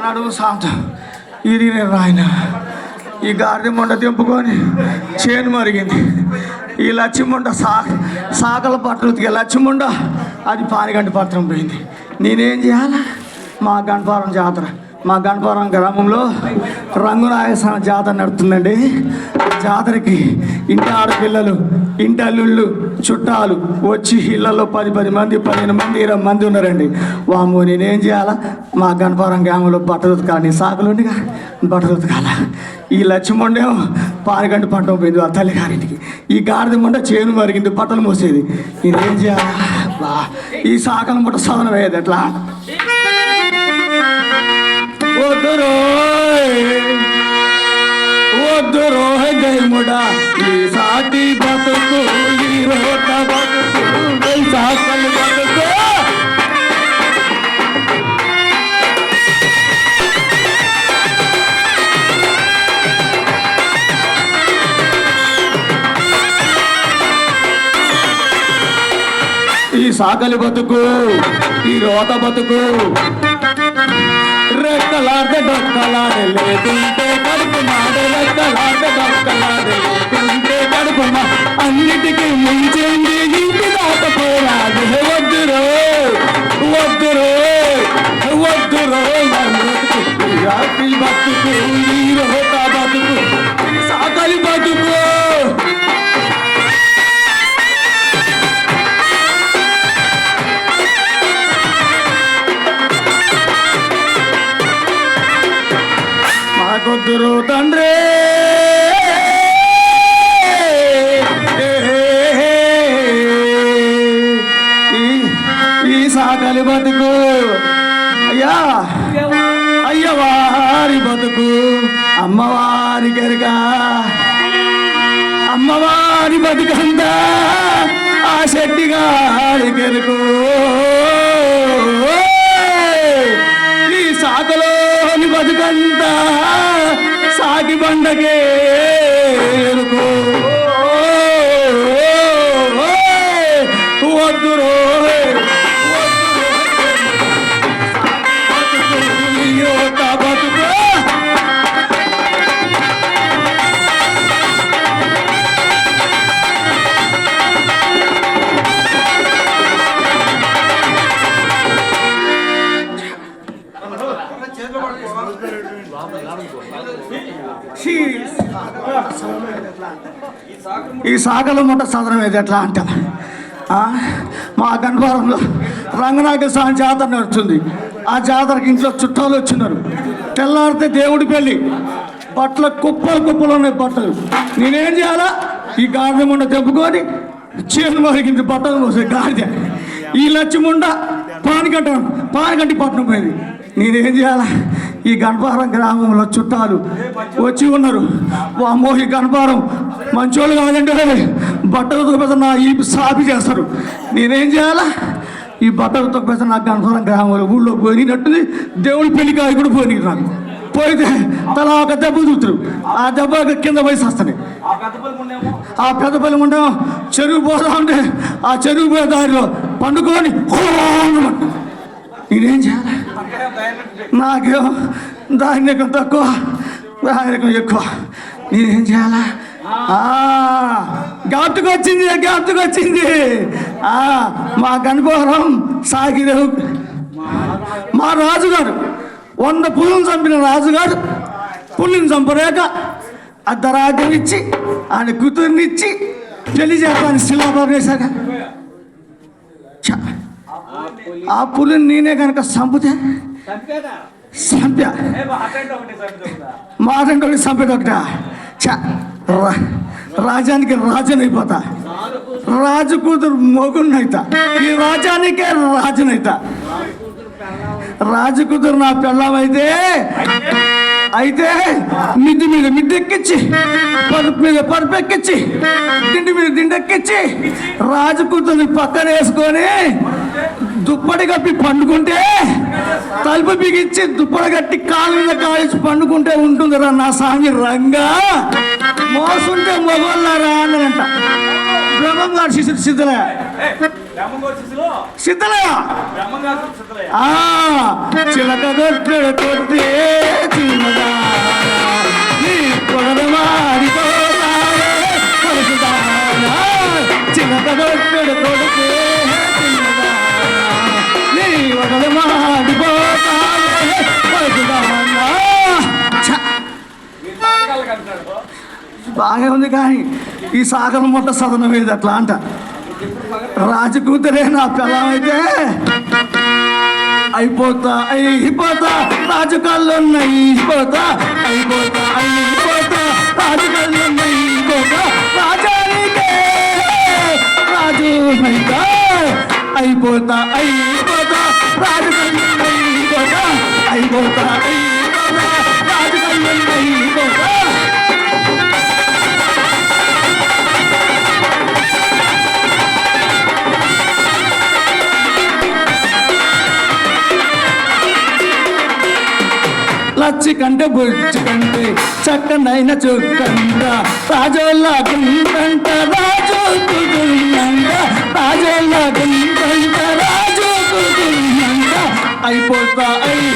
నా నడుము సాంత. ఇది నేను రాయన. ఈ గాడిద మొండ తెంపుకొని చేను మరిగింది. ఈ లచ్చిముండ సా సాకల పట్టలు ఉతికే లచ్చిముండ అది పానిగంటి పత్రం పోయింది. నేనేం చేయాలా? మా గణపారం జాతర. మా గణపారం గ్రామంలో రంగునాయసన జాతర నడుతుందండి జాతరకి ఇంటి ఆడపిల్లలు ఇంటి అల్లుళ్ళు చుట్టాలు వచ్చి ఇళ్ళలో పది పది మంది పదిహేను మంది ఇరవై మంది ఉన్నారండి. వాము నేనేం చేయాలా? మా గణపురం గ్రామంలో బట్టలు ఉతకాలని సాకులు ఉండిగా? బట్టలు ఉతకాల? ఈ లక్ష్మణేమో పారగంట పంట పోయింది ఆ తల్లి గారింటికి ఈ గాడిద ముండ చేను మరిగింది బట్టలు మోసేది. నేనేం చేయాలా? ఈ సాకల ముట్ట సదనం వేయదు ఎట్లా? వద్దురోయ్ వద్దు రోహముడా ఈ సాటి బతుకు ఈ రోత బతుకు ఈ సాకలు బతుకు ఈ సాకలి బతుకు ఈ రోత బతుకు రెక్కలాడే డొక్కలాడే లేకుంటే కడుపు మాడే రెక్కలాడే డొక్కలాడే లేకుంటే కడుపు మా అన్నిటికీ మించింది మాకొద్దురు తండ్రి. ఈ- ఈ సాకలి బతుకు అయ్యా అయ్యవారి బతుకు అమ్మవారి గరిక అమ్మవారి బతుకంతా ఆ శక్తిగా ఈ సాగల ముట్ట సదనం ఏది? ఎట్లా అంట మా గన్వరంలో రంగనాయక స్వామి జాతర నడుస్తుంది. ఆ జాతరకి ఇంట్లో చుట్టాలు వచ్చినారు. తెల్లారితే దేవుడి పెళ్ళి. బట్టల కుప్పలు కుప్పలు ఉన్నాయి బట్టలు. నేనేం చేయాలా? ఈ గాడిద ముండ తెప్పుకొని చేను మరిగింది బట్టలు పోసే గాడిద. ఈ లచ్చిముండ పానిగంట పానిగంటి పట్టణం పోయింది. నేనేం చేయాలా? ఈ గణపారం గ్రామంలో చుట్టాలు వచ్చి ఉన్నారు. అమ్మో ఈ గణపారం మంచోళ్ళు కాదంటే బట్టలు తొక్కిపోతే నా ఈ సాపి చేస్తారు. నేనేం చేయాలా? ఈ బట్టలు తొక్కిపోతే నాకు గణపారం గ్రామంలో ఊళ్ళో పోయినట్టుంది దేవుడి పెళ్ళికాయ కూడా పోయి నాకు. పోయితే తలా ఒక దెబ్బ చూతురు ఆ దెబ్బ కింద వయసు వస్తాయి ఆ పెద్ద పల్లి ఉండేమో చెరువు పోతా ఉంటే ఆ చెరువు పోయే దారిలో పండుకొని నేనేం చేయాలి నాకేం దానికం తక్కువ దానికం ఎక్కువ. నేనేం చేయాలా? గాతుకొచ్చింది గాతుకొచ్చింది ఆ, మా గణపవరం సాగిరావు. మా రాజుగారు వంద పులులను చంపిన రాజుగారు పుల్లిని చంపలేక అర్ధరాజ్యం ఇచ్చి ఆయన కూతుర్నిచ్చి పెళ్ళి చేస్తాను శిలాభారం వేశాక ఆ పులిని నేనే కనుక చంపితే? చంపా. మాటంటే చంపేది ఒకట. రాజానికి రాజుని అయిపోతా రాజు కూతురు మొగున్నైతా ఈ రాజానికే రాజునైతా. రాజు కూతురు నా పిల్లమైతే అయితే మిద్ది మీద మిద్ది ఎక్కించి పరుపు మీద పరుపు ఎక్కించి దిండి మీద దిండి ఎక్కించి రాజకూతుని పక్కన వేసుకొని దుప్పటి కప్పి పండుకుంటే తలుపు బిగించి దుప్పటి కట్టి కాలు మీద కాల్చి పండుకుంటే ఉంటుందిరా నా స్వామి రంగా. మోసుంటే మొగోళ్ళారా అన్నదంట. బ్రహ్మం గారు శిశుడు సిద్ధలయ్య. సిద్ధలయ్య? ఆ చిలక కొట్టడు కొట్టే చిన్నదా నీ చిలక కొట్టడు కొడితే బాగా ఉంది కానీ ఈ సాగరం మొట్ట సదనం మీద అట్లా అంట. రాజకూతురే నా పిల్లమైతే అయిపోతా అయిపోతా రాజు కళ్ళు అయిపోతా అయిపోతా అయిపోతా రాజు ఉన్నాయి అయిపోతా రాజానికే రాజు అయితా అయిపోతా అయిపోతా రాజు అయిపోతా అయిపోతా అయిపోతా లచ్చి కంటే బుచ్చి కంటే చక్కనైన చుక్కంట. రాజోళ్ళ గుంటంట రాజు కుటుంబంట. రాజోళ్ళ గుంటంట రాజు కుటుంబంట. అయిపోతా అయి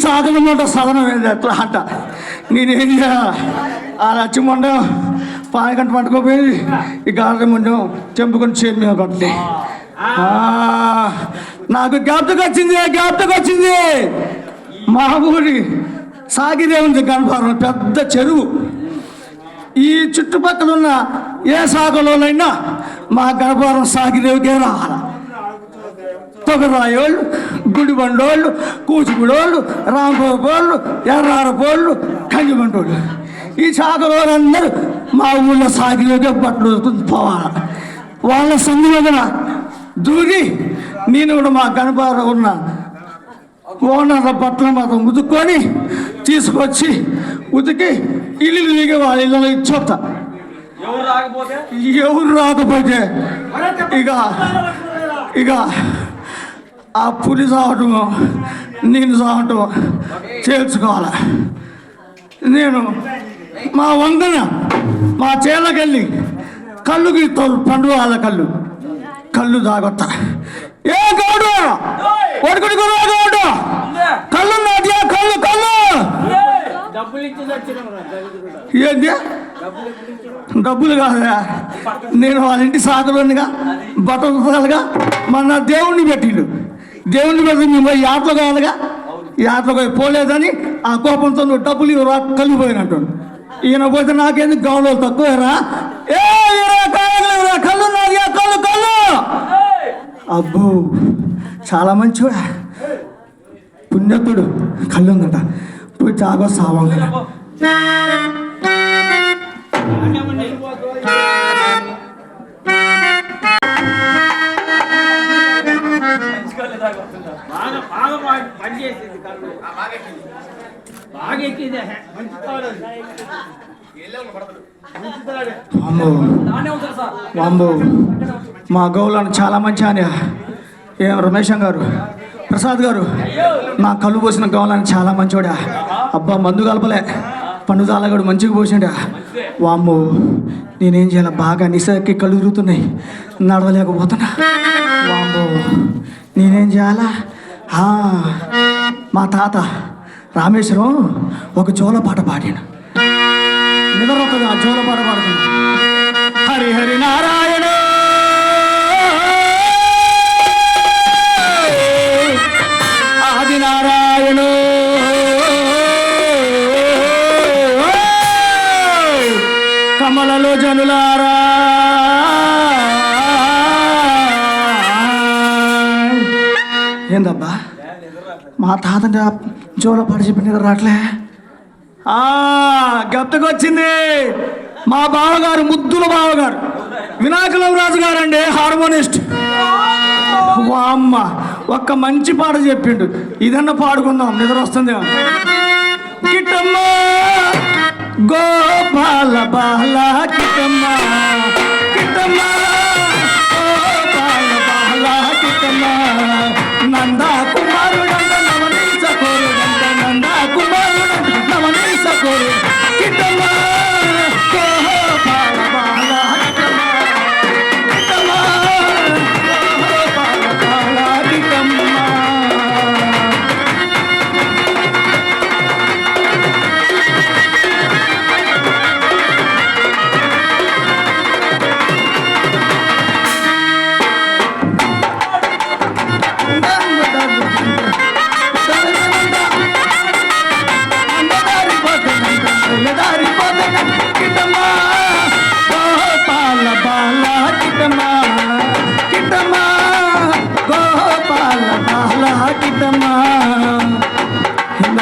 ఈ సాధనం ఎట్లా అంట? నేనేం ఆ లచ్చి మొండం పాయకంట పట్టుకోపోయి ఈ గారె మొండం చెంపుకొని చేతి మీద పట్టలే నాకు జ్ఞాపకం వచ్చింది జ్ఞాపకం వచ్చింది. మా ఊరి సాగిరే ఉంది గణపారం పెద్ద చెరువు. ఈ చుట్టుపక్కల ఉన్న ఏ సాగులోనైనా మా గణపారం సాగిదేవికే రావాలి. తొగరాయోళ్ళు గుడిబండోళ్ళు కూచిగుడోళ్ళు రాంగోపోళ్ళు ఎర్రారపోళ్ళు కంగిబంటోళ్ళు ఈ సాగులోనందరూ మా ఊళ్ళో సాగిలోకే బట్టలు పోవాలి. వాళ్ళ సంధి మీద దూరి నేను కూడా మా గణపారం ఉన్న ఓనర్ల బట్టలు మాత్రం ఉతుక్కొని తీసుకొచ్చి ఉతికి ఇల్లు దిగి వాళ్ళ ఇళ్ళలో రాకపోతే? ఎవరు రాకపోతే? ఇక ఇక ఆ పులి సావటం నేను సావటం చేర్చుకోవాలి? నేను మా వందన మా చేలకెళ్ళి కళ్ళు గీతాలు పండుగ వాళ్ళ కళ్ళు. కళ్ళు తాగొత్త ఏ గౌడు? ఒడుకుడి గౌడు? కళ్ళు నాట్యా? కళ్ళు కళ్ళు. ఏంటి డబ్బులు కాదా నేను వాళ్ళ ఇంటి సాగులోనిగా బట్టలుగా మన దేవుణ్ణి పెట్టిండు. దేవుణ్ణి పెట్టి మేము యాత్ర కావాలిగా యాత్రకు పోలేదని ఆ కోపంతో నువ్వు డబ్బులు ఇవ్వరా కలిగిపోయినట్టు ఈయన పోతే నాకేందుకు గౌరవం తక్కువరా ఏ కళ్ళు కళ్ళు కళ్ళు! అబ్బో చాలా మంచివాడా? పుణ్యతుడు. కళ్ళు ఉందట. పోయి తాగో సావంగా బాగా పని- పని చేసింది కళ్ళు బాగా ఎక్కింది మంచి తాడు. వాంబో. మా గౌలను చాలా మంచి ఆయన. ఏం రమేశం గారు ప్రసాద్ గారు నా కళ్ళు పోసిన గౌలని చాలా మంచివాడా అబ్బా మందు కలపలే. పండు తాళగాడు మంచిగా పోసిండా. వామ్మో నేనేం చేయాలి? బాగా నిసకి కళ్ళు తిరుగుతున్నాయి. నడవలేకపోతున్నా. వామ్మో నేనేం చేయాలా? మా తాత రామేశ్వరం ఒక జోల పాట పాడాడు. నిద్రొకగా ఆ జోల పాట పాడుతుంది హరిహరి నారాయణ! ఆది నారాయణ! కమలలో జనులారా! ఏందబ్బా? మా తాత జోలో పాట చెప్పిన రాట్లే. ఆ, గప్తకొచ్చింది మా బావగారు ముద్దుల బావగారు. వినాయకులం రాజు గారండి హార్మోనిస్ట్ వామ్మ ఒక్క మంచి పాట చెప్పిండు. ఇదన్నా పాడుకుందాం నిద్ర వస్తుంది కిట్టమ్మ గోపాల బాల కిట్టమ్మ. కిట్టమ్మ గోపాల బాల కిట్టమ్మ.